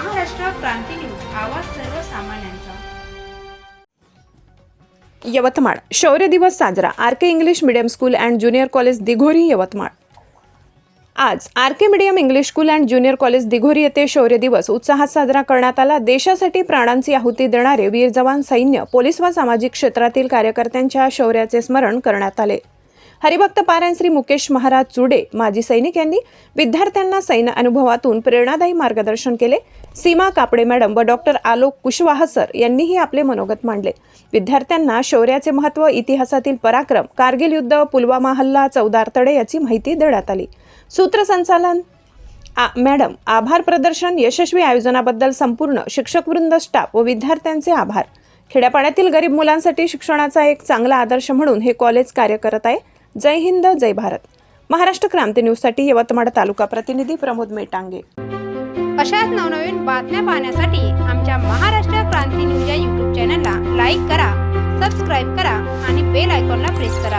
क्रांती news आवाज सर्वसामान्यांचा. यवतमाळ शौर्य दिवस साजरा R K English medium school and junior college Dighori Yavatmal. आज R K medium English school and junior college Dighori येथे शौर्य दिवस उत्साहात साजरा करण्यात आला. देशासाठी प्राणांची आहुती देणारे वीर जवान सैन्य पोलीस व सामाजिक क्षेत्रातील कार्यकर्त्यांच्या शौर्याचे स्मरण करण्यात आले. हरिभक्त पारायण श्री मुकेश महाराज चुडे माजी सैनिक यांनी विद्यार्थ्यांना सैन्य अनुभवातून प्रेरणादायी मार्गदर्शन केले. सीमा कापडे मॅडम व डॉक्टर आलोक कुशवाह सर यांनीही आपले मनोगत मांडले. विद्यार्थ्यांना शौर्याचे महत्त्व इतिहासातील पराक्रम कारगिल युद्ध पुलवामा हल्ला चौदार तडे याची माहिती देण्यात आली. सूत्रसंचालन आ मॅडम आभार प्रदर्शन यशस्वी आयोजनाबद्दल संपूर्ण शिक्षकवृंद स्टाफ व विद्यार्थ्यांचे आभार. खेड्यापाड्यातील गरीब मुलांसाठी शिक्षणाचा एक चांगला आदर्श म्हणून हे कॉलेज कार्य करत आहे. जय हिंद जय भारत. महाराष्ट्र क्रांती न्यूजसाठी यवतमाळ तालुका प्रतिनिधी प्रमोद मेटांगे. अशाच नवनवीन बातम्या पाहण्यासाठी आमच्या महाराष्ट्र क्रांती न्यूज या यूट्यूब चॅनलला लाईक करा सबस्क्राईब करा आणि बेल आयकॉनला प्रेस करा.